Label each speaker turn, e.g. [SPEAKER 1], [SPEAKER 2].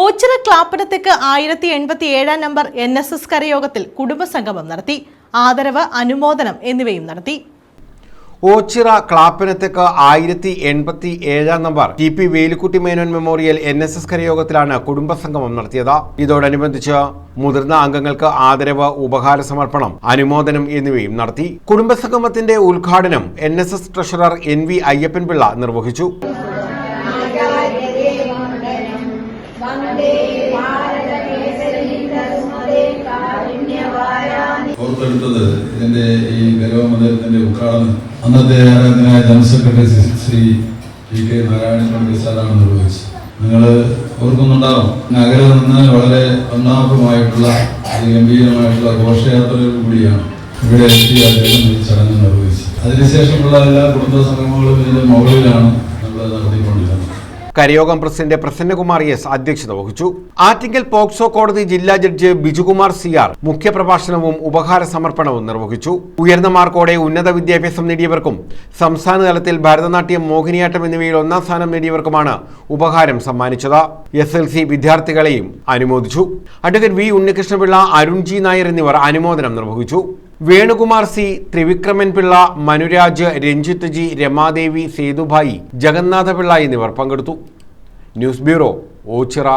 [SPEAKER 1] ഓച്ചിറ ക്ലാപ്പനത്തേക്ക് ആയിരത്തി എൺപത്തി ഏഴാം നമ്പർ എൻ എസ് എസ് കരയോഗത്തിൽ കുടുംബസംഗമം നടത്തി. ആദരവ് അനുമോദനം എന്നിവയും നടത്തി.
[SPEAKER 2] ഓച്ചിറ ക്ലാപ്പനത്തേക്ക് ആയിരത്തി എൺപത്തി ഏഴാം number T P Velukutty Menon memorial N S S കരയോഗത്തിലാണ് കുടുംബസംഗമം നടത്തിയത്. ഇതോടനുബന്ധിച്ച് മുതിർന്ന അംഗങ്ങൾക്ക് ആദരവ് ഉപഹാര സമർപ്പണം അനുമോദനം എന്നിവയും നടത്തി. കുടുംബസംഗമത്തിന്റെ ഉദ്ഘാടനം N S S treasurer N V Ayyappanpillai നിർവഹിച്ചു.
[SPEAKER 3] ഓർത്തെടുത്തത് ഇതിന്റെ ഈ ഗരവ മന്ദിരത്തിന്റെ ഉദ്ഘാടനം. അന്നത്തെ ആരാധനായ general secretary Shri- P K Pandit സാറാണ് നിർവഹിച്ചത്. നിങ്ങൾ ഓർക്കുന്നുണ്ടാവും നഗരം നിന്ന് വളരെ ഒന്നാമമായിട്ടുള്ള ഗംഭീരമായിട്ടുള്ള ഘോഷയാത്രയോട് കൂടിയാണ് ഇവിടെ എത്തി അദ്ദേഹം ഈ ചടങ്ങ് നിർവഹിച്ചത്. അതിനുശേഷമുള്ള എല്ലാ കുടുംബ സംഗമങ്ങളും ഇതിന്റെ മുകളിലാണ് നമ്മൾ നടത്തിക്കൊണ്ടിരുന്നത്
[SPEAKER 2] കരയോഗം പ്രസിഡന്റ് പ്രസന്നകുമാർ എസ് അധ്യക്ഷത വഹിച്ചു. ആറ്റിങ്കൽ പോക്സോ കോടതി ജില്ലാ ജഡ്ജി ബിജുകുമാർ സി ആർ മുഖ്യപ്രഭാഷണവും ഉപഹാര സമർപ്പണവും നിർവഹിച്ചു. ഉയർന്ന മാർക്കോടെ ഉന്നത വിദ്യാഭ്യാസം നേടിയവർക്കും സംസ്ഥാന തലത്തിൽ ഭരതനാട്യം മോഹിനിയാട്ടം എന്നിവയിൽ ഒന്നാം സ്ഥാനം നേടിയവർക്കുമാണ് ഉപഹാരം സമ്മാനിച്ചത്. എസ് എൽ സി വിദ്യാർത്ഥികളെയും അനുമോദിച്ചു. അഡ്വക്കേറ്റ് വി ഉണ്ണികൃഷ്ണപിള്ള അരുൺജി നായർ എന്നിവർ അനുമോദനം നിർവഹിച്ചു. വേണുകുമാർ സി ത്രിവിക്രമൻ പിള്ള മനുരാജ് രഞ്ജിത്ത് ജി രമാദേവി സേതുഭായി ജഗന്നാഥപിള്ള എന്നിവർ പങ്കെടുത്തു. News bureau Ochira.